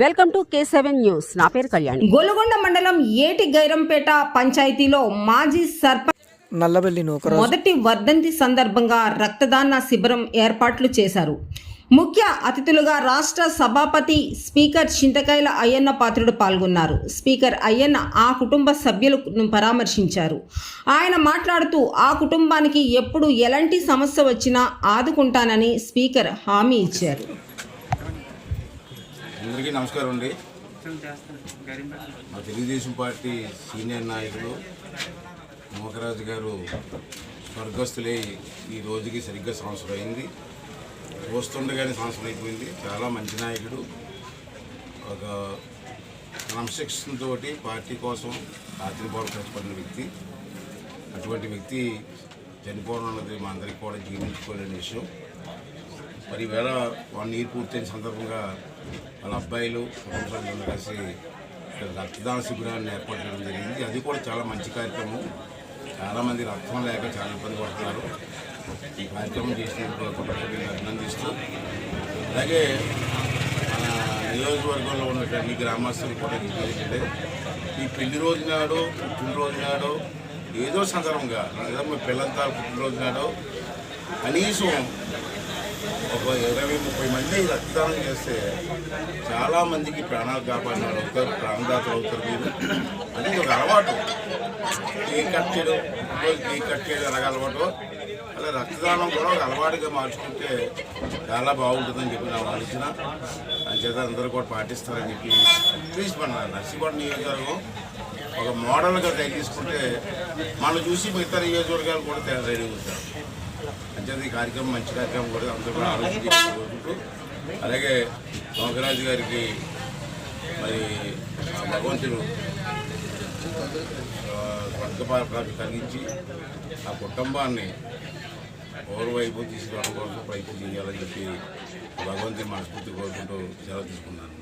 Welcome to K seven news. నా పేరు కళ్యాణి. గొలుగొండ మండలం ఏటి గైరంపేట పంచాయతీలో మాజీ సర్పంచ్ నల్లబెల్లి మొదటి వర్ధంతి సందర్భంగా రక్తదాన శిబిరం ఏర్పాట్లు చేశారు. ముఖ్య అతిథులుగా రాష్ట్ర సభాపతి స్పీకర్ చింతకాయల అయ్యన్న పాత్రుడు పాల్గొన్నారు. స్పీకర్ అయ్యన్న ఆ కుటుంబ సభ్యులను పరామర్శించారు. ఆయన మాట్లాడుతూ ఆ కుటుంబానికి ఎప్పుడు ఎలాంటి సమస్య వచ్చినా ఆదుకుంటానని స్పీకర్ హామీ ఇచ్చారు. అందరికీ నమస్కారం అండి. మా తెలుగుదేశం పార్టీ సీనియర్ నాయకులు మోకరాజు గారు స్వర్గస్థులై ఈ రోజుకి సరిగ్గా సంవత్సరం అయింది. చూస్తుండగానే సంవత్సరం అయిపోయింది. చాలా మంచి నాయకుడు. ఒక క్రమశిక్షణతో పార్టీ కోసం రాత్రి పాటు కష్టపడిన వ్యక్తి. అటువంటి వ్యక్తి చనిపోవడం అన్నది మా అందరికీ కూడా జీర్ణించుకోలేని విషయం. మరి ఈవేళ వన్ ఇయర్ పూర్తయిన సందర్భంగా వాళ్ళ అబ్బాయిలు కుటుంబ కలిసి రక్తదాన శిబిరాన్ని ఏర్పాటు చేయడం జరిగింది. అది కూడా చాలా మంచి కార్యక్రమం. చాలామంది రక్తం లేక చాలా ఇబ్బంది పడుతున్నారు. ఈ కార్యక్రమం చేసినందుకు అభినందిస్తూ అలాగే మన నియోజకవర్గంలో ఉన్నటువంటి గ్రామస్తులు కూడా ఏంటంటే ఈ పెళ్ళి రోజు నాడు పుట్టినరోజు నాడు ఏదో సందర్భంగా లేదా మీ పిల్లలతో పుట్టినరోజు నాడు కనీసం ఒక ఇరవై ముప్పై మంది రక్తదానం చేస్తే చాలా మందికి ప్రాణాలు కాపాడినారు. అవుతారు ప్రాణదాతలు అవుతారు మీరు. అది ఒక అలవాటు. కేక్ కట్ చేయడం రోజు కేక్ కట్ చేయడం ఎలాగ అలవాటు. అలా రక్తదానం కూడా ఒక అలవాటుగా మార్చుకుంటే చాలా బాగుంటుందని చెప్పి నా ఆలోచన. అంచేత అందరూ కూడా పాటిస్తారని చెప్పి ప్లీజ్ మన నర్సీగూడ నియోజకవర్గం ఒక మోడల్గా తయారు తీసుకుంటే మనం చూసి మిగతా నియోజకవర్గాలు కూడా తయారు రెడీ అవుతారు అంచేత ఈ కార్యక్రమం మంచి కార్యక్రమం కూడా అందరూ కూడా ఆలోచించి కోరుకుంటూ అలాగే మోగరాజు గారికి మరి ఆ భగవంతుడు స్వర్గపాలకు కలిగించి ఆ కుటుంబాన్ని ఓరువైపు తీసుకురావడం కోసం ప్రయత్నం చేయాలని చెప్పి భగవంతుని మనస్ఫూర్తి కోరుకుంటూ సెలవు తీసుకున్నాను.